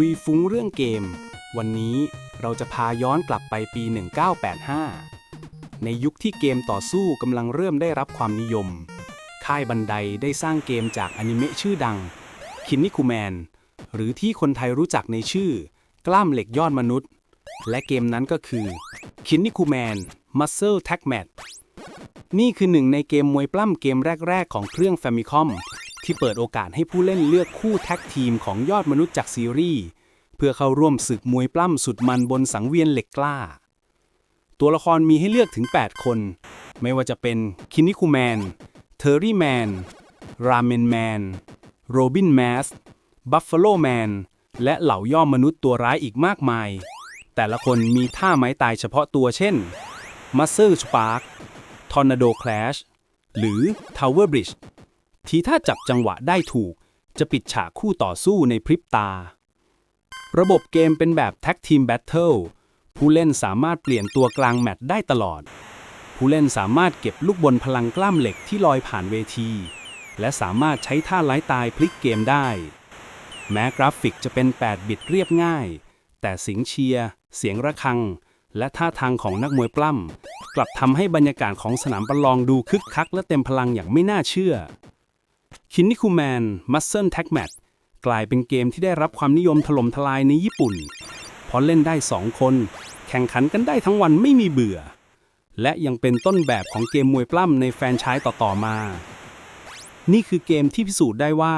คุยฟุ้งเรื่องเกม วันนี้เราจะพาย้อนกลับไปปี 1985 ในยุคที่เกมต่อสู้กำลังเริ่มได้รับความนิยม ค่ายบันไดได้สร้างเกมจากอนิเมะชื่อดังคินนิคูแมนหรือที่คนไทยรู้จักในชื่อ กล้ามเหล็กยอดมนุษย์ และเกมนั้นก็คือคินนิคูแมน Muscle Tag Match นี่คือหนึ่งในเกมมวยปล้ำเกมแรก ๆ ของเครื่อง Famicom ที่เปิดโอกาสให้ผู้เล่นเลือกคู่แท็กทีมของยอดมนุษย์จากซีรีส์ เพื่อเข้าร่วมศึกมวยปล้ำสุดมันบนสังเวียนเหล็กกล้า ตัวละครมีให้เลือกถึง 8 คน ไม่ว่าจะเป็นคินิคูแมน เทอร์รี่แมน ราเมนแมน โรบินแมส บัฟฟ a โลแมน และเหล่าย่อมมนุษย์ตัวร้ายอีกมากมาย แต่ละคนมีท่าไม้ตายเฉพาะตัวเช่น Muscle Spark Tornado Clash หรือ Tower Bridge ที่ถ้าจับจังหวะได้ถูก จะปิดฉากคู่ต่อสู้ในพริบตา ระบบเกมเป็นแบบ Tag Team Battle ผู้เล่นสามารถเปลี่ยนตัวกลางแมตช์ได้ตลอด ผู้เล่นสามารถเก็บลูกบนพลังกล้ามเหล็กที่ลอยผ่านเวที และสามารถใช้ท่าไล่ตายพลิกเกมได้ แม้กราฟิกจะเป็น 8 บิตเรียบง่าย แต่เสียงเชียร์ เสียงระฆัง และท่าทางของนักมวยปล้ำกลับทำให้บรรยากาศของสนามประลองดูคึกคักและเต็มพลังอย่างไม่น่าเชื่อ คินนิคูแมนมัสเซิลแท็กแมทกลายเป็นเกมที่ได้รับความนิยมถล่มทลายในญี่ปุ่น เพราะเล่นได้ 2 คน แข่งขันกันได้ทั้งวันไม่มีเบื่อ และยังเป็นต้นแบบของเกมมวยปล้ำในแฟนชส์ต่อ ๆ มา นี่คือเกมที่พิสูจน์ได้ว่า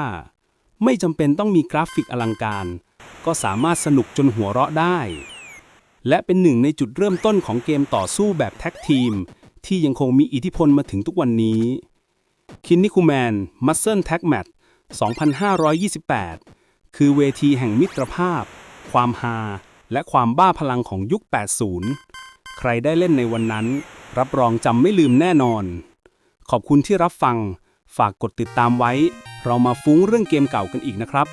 ไม่จำเป็นต้องมีกราฟิกอลังการ ก็สามารถสนุกจนหัวเราะได้ และเป็นหนึ่งในจุดเริ่มต้นของเกมต่อสู้แบบแท็กทีม ที่ยังคงมีอิทธิพลมาถึงทุกวันนี้ คินนิคูแมนมัสเซิลแท็กแมท2528 คือเวทีแห่งมิตรภาพ ความฮาและความบ้าพลังของยุค 80 ใครได้เล่นในวันนั้น รับรองจำไม่ลืมแน่นอน ขอบคุณที่รับฟัง ฝากกดติดตามไว้ เรามาฟุ้งเรื่องเกมเก่ากันอีกนะครับ